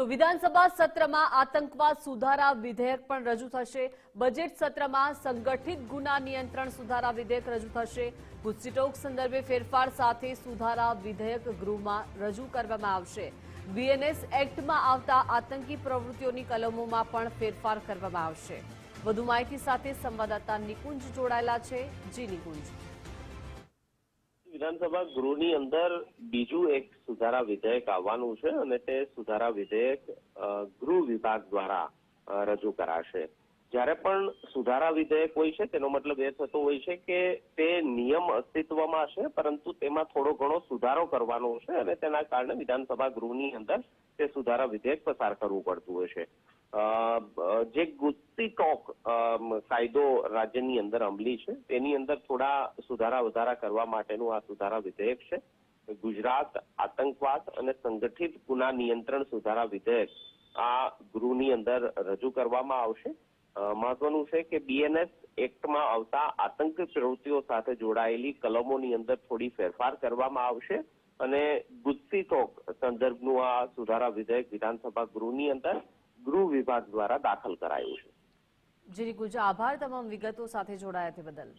તો વિધાનસભા સત્રમાં આતંકવાદ સુધારા વિધેયક પણ રજૂ થશે. બજેટ સત્રમાં સંગઠિત ગુના નિયંત્રણ સુધારા વિધેયક રજૂ થશે. ગુસ્સીટોક સંદર્ભે ફેરફાર સાથે સુધારા વિધેયક ગૃહમાં રજૂ કરવામાં આવશે. બીએનએસ એક્ટમાં આવતા આતંકી પ્રવૃત્તિઓની કલમોમાં પણ ફેરફાર કરવામાં આવશે. વધુ માહિતી સાથે સંવાદદાતા નિકુંજ જોડાયેલા છે. જી નિકુંજ. વિધાનસભા ગૃહની અંદર બીજું એક સુધારા વિધેયક આવવાનું છે અને તે સુધારા વિધેયક ગૃહ વિભાગ દ્વારા રજૂ કરાશે. જ્યારે પણ સુધારા વિધેયક હોય છે, તેનો મતલબ એ થતો હોય છે કે તે નિયમ અસ્તિત્વમાં છે, પરંતુ તેમાં થોડો ઘણો સુધારો કરવાનો છે અને તેના કારણે વિધાનસભા ગૃહની અંદર તે સુધારા વિધેયક પસાર કરવું પડતું હોય છે. જે ગુસ્તી ટોક કાયદો રાજ્યની અંદર અમલી છે, તેની અંદર થોડા સુધારા વધારા કરવા માટેનું આ સુધારા વિધેયક છે. ગુજરાત આતંકવાદ અને સંગઠિત ગુના નિયંત્રણ સુધારા વિધેયક આ ગૃહની અંદર રજૂ કરવામાં આવશે. મહત્વનું છે કે બીએનએસ એક્ટમાં આવતા આતંક પ્રવૃત્તિઓ સાથે જોડાયેલી કલમોની અંદર થોડી ફેરફાર કરવામાં આવશે અને ગુસ્સી ટોક સંદર્ભનું આ સુધારા વિધેયક વિધાનસભા ગૃહની અંદર ગૃહ વિભાગ દ્વારા દાખલ કરાયું છે. જી નિકુંજ આભાર. તમામ વિગતો સાથે જોડાયા બદલ.